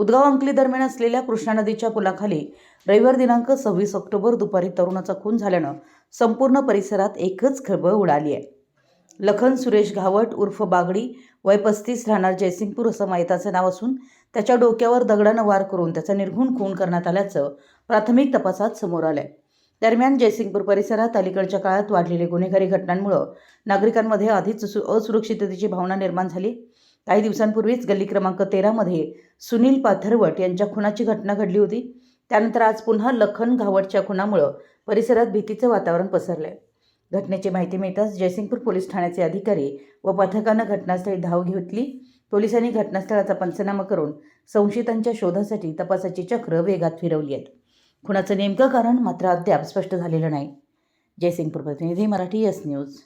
उदगाव अंकली दरम्यान असलेल्या कृष्णा नदीच्या पुलाखाली रविवार दिनांक सव्वीस ऑक्टोबर दुपारी तरुणाचा खून झाल्यानं संपूर्ण परिसरात एकच खळबळ उडाली आहे. लखन सुरेश घावट उर्फ बागडी वय पस्तीस राहणार जयसिंगपूर असं माहिताचं नाव असून त्याच्या डोक्यावर दगडानं वार करून त्याचा निर्घुण खून करण्यात आल्याचं प्राथमिक तपासात समोर आलंय. दरम्यान जयसिंगपूर परिसरात अलीकडच्या काळात वाढलेल्या गुन्हेगारी घटनांमुळं नागरिकांमध्ये आधीच सु असुरक्षिततेची भावना निर्माण झाली. काही दिवसांपूर्वीच गल्ली क्रमांक तेरामध्ये सुनील पाथरवट यांच्या खुनाची घटना घडली होती. त्यानंतर आज पुन्हा लखन घावटच्या खुनामुळं परिसरात भीतीचं वातावरण पसरलंय. घटनेची माहिती मिळताच जयसिंगपूर पोलीस ठाण्याचे अधिकारी व पथकानं घटनास्थळी धाव घेतली. पोलिसांनी घटनास्थळाचा पंचनामा करून संशयितांच्या शोधासाठी तपासाची चक्र वेगात फिरवली आहेत. खुनाचं नेमकं कारण मात्र अद्याप स्पष्ट झालेलं नाही. जयसिंगपूर प्रतिनिधी मराठी एस न्यूज.